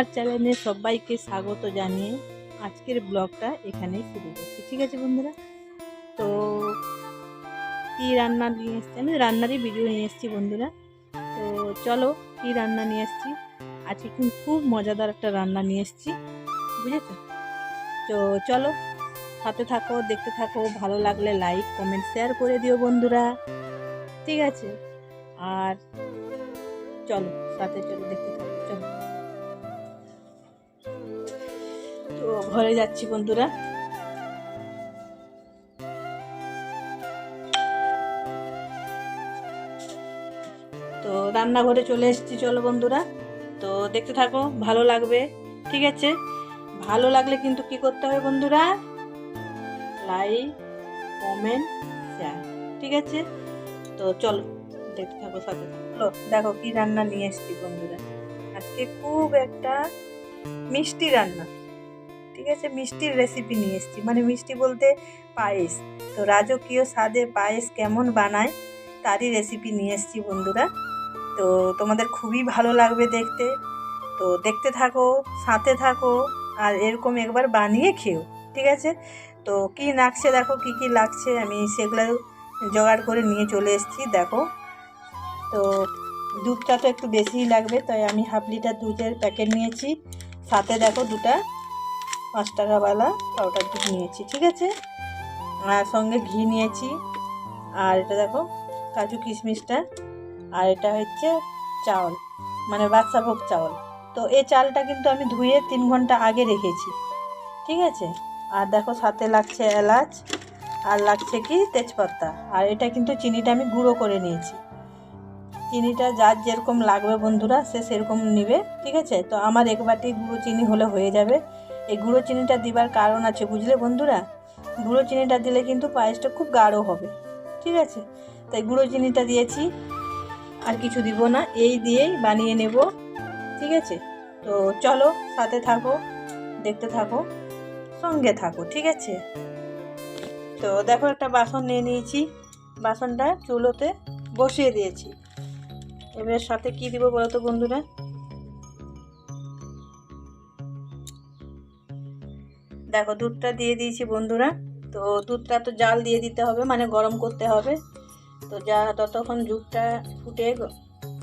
আমার চ্যানেলে সবাইকে স্বাগত জানিয়ে আজকের ব্লগটা এখানেই শুরু করছি। ঠিক আছে বন্ধুরা? তো কী রান্না নিয়ে এসছি আমি? রান্নারই ভিডিও নিয়ে এসেছি বন্ধুরা। তো চলো কী রান্না নিয়ে এসেছি? আজকে কিন্তু খুব মজাদার একটা রান্না নিয়ে এসেছি। বুঝেছ? তো চলো সাথে থাকো, দেখতে থাকো, ভালো লাগলে লাইক কমেন্ট শেয়ার করে দিও বন্ধুরা। ঠিক আছে? আর চলো, সাথে চলো, দেখতে থাকো, চলো। ঘরে যাচ্ছি বন্ধুরা। তো রান্নাঘরে চলে এসেছি, চলো বন্ধুরা। তো দেখতে থাকো, ভালো লাগবে, ঠিক আছে? ভালো লাগলে কিন্তু কি করতে হবে বন্ধুরা? লাইক কমেন্ট শেয়ার ঠিক আছে? তো চলো, দেখতে থাকো সাথে। থাকো দেখো কি রান্না নিয়ে এসেছি বন্ধুরা। আজকে খুব একটা মিষ্টি রান্না। ঠিক আছে, মিষ্টির রেসিপি নিয়ে এসেছি। মানে মিষ্টি বলতে পায়েস। তো রাজকীয় স্বাদে পায়েস কেমন বানায়, তারই রেসিপি নিয়ে এসেছি বন্ধুরা। তো তোমাদের খুবই ভালো লাগবে দেখতে। তো দেখতে থাকো, সাথে থাকো, আর এরকম একবার বানিয়ে খেও, ঠিক আছে? তো কি লাগছে দেখো, কি কি লাগছে, আমি সেগুলো জোগাড় করে নিয়ে চলে এসেছি, দেখো। তো দুধটা তো একটু বেশিই লাগবে, তাই আমি হাফ লিটার দুধের প্যাকেট নিয়েছি। সাথে দেখো দুটা পাঁচ টাকাওয়ালা পাউডার দুধ নিয়েছি, ঠিক আছে? আর সঙ্গে ঘি নিয়েছি। আর এটা দেখো, কাজু কিশমিশটা। আর এটা হচ্ছে চাউল মানে বাদশাভোগ চাউল। তো এই চালটা কিন্তু আমি ধুয়ে তিন ঘণ্টা আগে রেখেছি, ঠিক আছে? আর দেখো, সাথে লাগছে এলাচ, আর লাগছে কি তেজপাতা। আর এটা কিন্তু চিনিটা আমি গুঁড়ো করে নিয়েছি। চিনিটা যার যেরকম লাগবে বন্ধুরা, সে সেরকম নেবে, ঠিক আছে? তো আমার এক বাটি গুঁড়ো চিনি হলে হয়ে যাবে। এই গুঁড়ো চিনিটা দিবার কারণ আছে, বুঝলে বন্ধুরা? গুঁড়ো চিনিটা দিলে কিন্তু পায়েসটা খুব গাঢ় হবে, ঠিক আছে? তাই গুঁড়ো চিনিটা দিয়েছি, আর কিছু দিব না, এই দিয়েই বানিয়ে নেব, ঠিক আছে? তো চলো, সাথে থাকো, দেখতে থাকো, সঙ্গে থাকো, ঠিক আছে? তো দেখো, একটা বাসন নিয়ে নিয়েছি, বাসনটা চুলোতে বসিয়ে দিয়েছি। এবার সাথে কি দিব বলো তো বন্ধুরা? দেখো দুধটা দিয়ে দিয়েছি বন্ধুরা। তো দুধটা তো জাল দিয়ে দিতে হবে মানে গরম করতে হবে। তো যা ততক্ষণ দুধটা ফুটে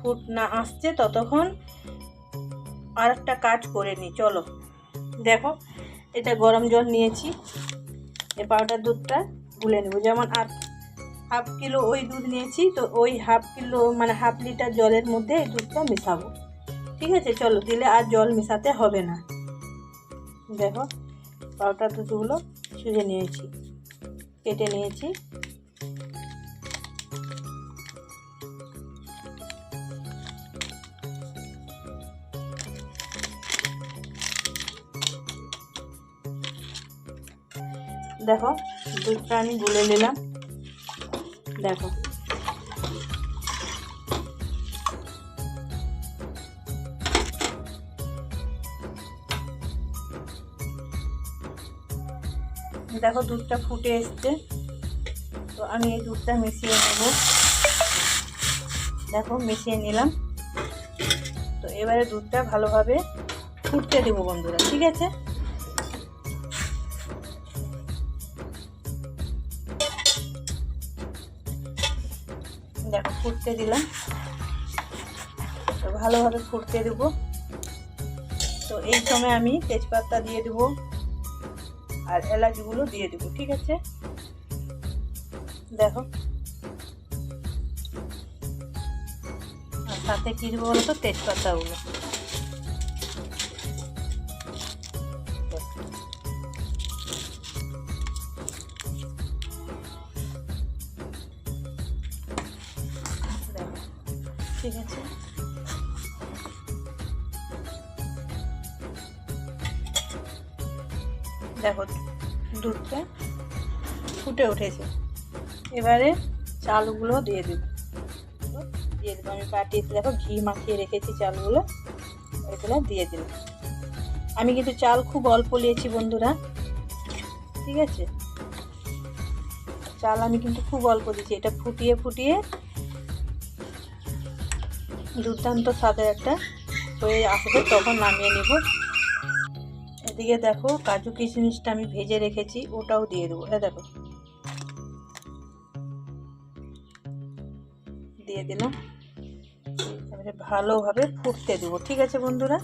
ফুট না আসছে, ততক্ষণ আর একটা কাজ করে নিই চলো। দেখো, এটা গরম জল নিয়েছি। এ পাউডার দুধটা গুলে নেব। যেমন আর হাফ কিলো ওই দুধ নিয়েছি, তো ওই হাফ কিলো মানে হাফ লিটার জলের মধ্যে এই দুধটা মেশাবো। ঠিক আছে, চলো, দিলে আর জল মেশাতে হবে না। দেখো। পাউডার দুধগুলো ছুঁড়ে নিয়েছি কেটে নিয়েছি। দেখো দুধটা আমি গুলে নিলাম। দেখো। দেখো দুধটা ফুটে এসছে। তো আমি এই দুধটা মিশিয়ে নেব। দেখো মিশিয়ে নিলাম। তো এবারে দুধটা ভালোভাবে ফুটতে দেবো বন্ধুরা, ঠিক আছে? দেখো ফুটতে দিলাম। তো ভালোভাবে ফুটতে দেবো। তো এই সময় আমি তেজপাতা দিয়ে দেবো। আর এলাচগুলো দিয়ে দেবো, ঠিক আছে? দেখো। আর সাথে কী দেবো বলো তো? তেজপাতাগুলো। ঠিক আছে? দেখো, দুধটা ফুটে উঠেছে। এবারে চালগুলো দিয়ে দেবো। দিয়ে দেবো, আমি পাটিতে দেখো ঘি মাখিয়ে রেখেছি চালগুলো। এগুলো দিয়ে দিলাম আমি কিন্তু চাল খুব অল্প নিয়েছি বন্ধুরা, ঠিক আছে? চাল আমি কিন্তু খুব অল্প দিয়েছি, এটা ফুটিয়ে ফুটিয়ে দুর্দান্ত স্বাদের একটা হয়ে আসবে, তখন নামিয়ে নেব। এদিকে দেখো, কাজু কিশমিশটা আমি ভেজে রেখেছি, ওটাও দিয়ে দেবো। হ্যাঁ দেখো। দিয়ে দিলাম। এবারে ভালোভাবে ফুটতে দেবো, ঠিক আছে বন্ধুরা?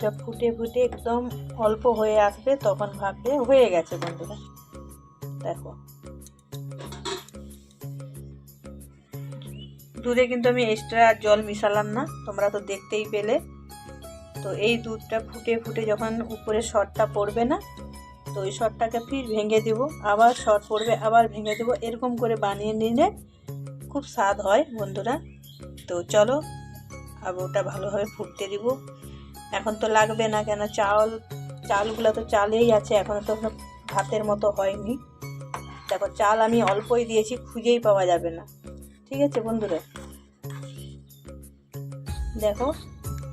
যা ফুটে ফুটে একদম অল্প হয়ে আসবে, তখন ভাববে হয়ে গেছে বন্ধুরা। দেখো। দুধে কিন্তু আমি এক্সট্রা জল মিশালাম না, তোমরা তো দেখতেই পেলে। তো এই দুধটা ফুটে ফুটে যখন উপরে শটটা পড়বে না, তো ওই শটটাকে ফির ভেঙে দেব। আবার শট পড়বে, আবার ভেঙে দেবো। এরকম করে বানিয়ে নিলে খুব স্বাদ হয় বন্ধুরা। তো চলো আর ওটা ভালোভাবে ফুটতে দিব। এখন তো লাগবে না কেন, চাল, চালগুলো তো চালেই আছে এখনও তো ভাতের মতো হয়নি। দেখো, চাল আমি অল্পই দিয়েছি, খুঁজেই পাওয়া যাবে না। ঠিক আছে বন্ধুরা? দেখো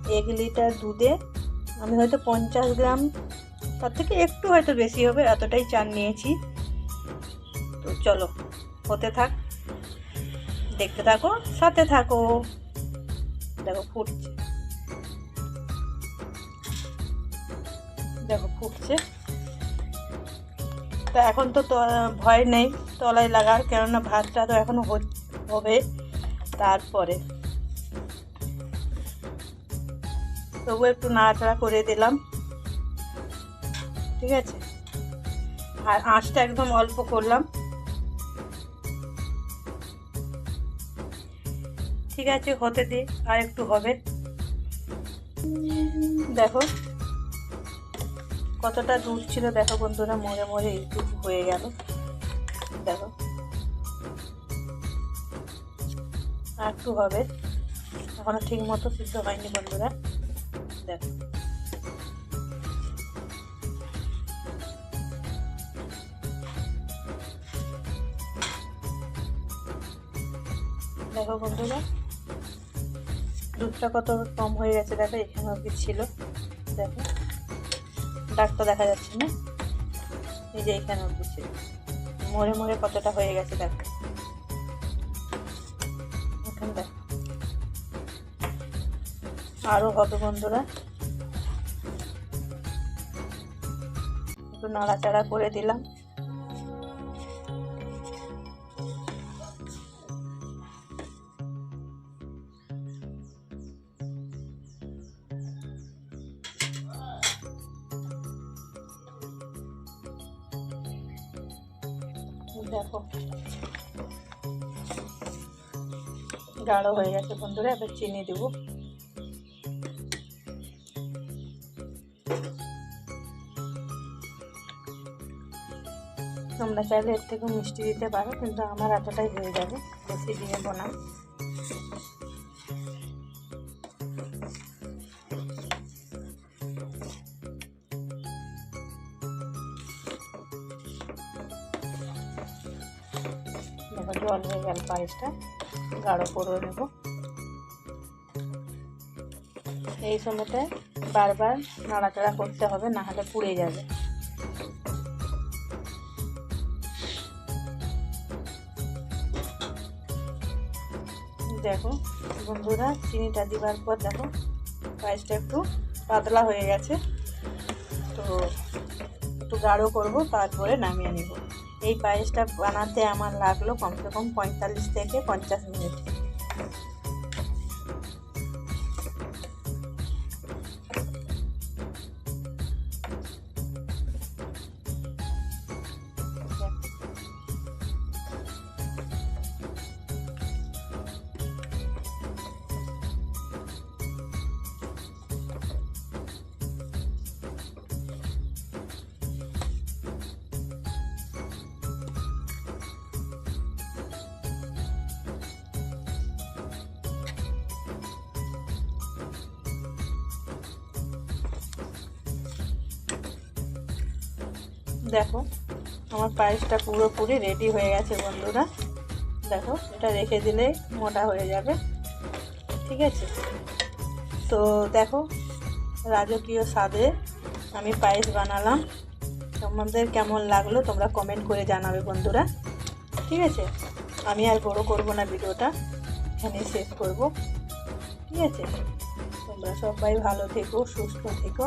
এক লিটার দুধে আমি হয়তো পঞ্চাশ গ্রাম, তার থেকে একটু হয়তো বেশি হবে, এতটাই চাল নিয়েছি। তো চলো, হতে থাক, দেখতে থাকো, সাথে থাকো। দেখো, ফুটছে। দেখো, ফুটছে। তা এখন তো ভয় নেই তলায় লাগার, কেননা ভাতটা তো এখনও হচ- হবে তারপরে। তবু একটু নাড়াচাড়া করে দিলাম। ঠিক আছে? আর আঁচটা একদম অল্প করলাম। ঠিক আছে, হতে দিই আর একটু হবে। দেখো, কতটা দুধ ছিল, দেখো বন্ধুরা, মরে মরে একটু হয়ে গেল। দেখো। আর একটু হবে। এখনও ঠিক মতো সিদ্ধ হয়নি বন্ধুরা। দেখো দেখো বন্ধুরা, দুধটা কত কম হয়ে গেছে দেখো, এখানে অব্দি ছিল। দেখো ডাক্তার দেখা যাচ্ছে না। এই যে এখানে অব্দি ছিল। মরে মরে কতটা হয়ে গেছে দেখো। আরও কত বন্ধুরা? একটু নাড়াচাড়া করে দিলাম। দেখো। গাঢ় হয়ে গেছে বন্ধুরা, এবার চিনি দেবো। তোমরা চাইলে এর থেকে মিষ্টি দিতে পারো, কিন্তু আমার এতটাই হয়ে যাবে, বেশি দিয়ে না জল হয়ে গেল পায়েসটা, গাঢ় করে নেব। এই সময়তে বারবার নাড়াচাড়া করতে হবে, না হলে পুড়ে যাবে। দেখো, বন্ধুরা, চিনিটা দেওয়ার পর দেখো পায়েসটা একটু পাতলা হয়ে গেছে। তো একটু গাঢ় করব, তারপরে নামিয়ে নিব। এই পায়েসটা বানাতে আমার লাগল কমসে কম পঁয়তাল্লিশ থেকে পঞ্চাশ মিনিট। দেখো, আমার পায়েসটা পুরোপুরি রেডি হয়ে গেছে বন্ধুরা। দেখো, এটা রেখে দিলে মোটা হয়ে যাবে। ঠিক আছে? তো দেখো, রাজকীয় স্বাদে আমি পায়েস বানালাম। তোমাদের কেমন লাগল তোমরা কমেন্ট করে জানাবে বন্ধুরা। ঠিক আছে? আমি আর বড় করব না ভিডিওটা এখানে শেষ করব। ঠিক আছে? তোমরা সবাই ভালো থেকো, সুস্থ থেকো।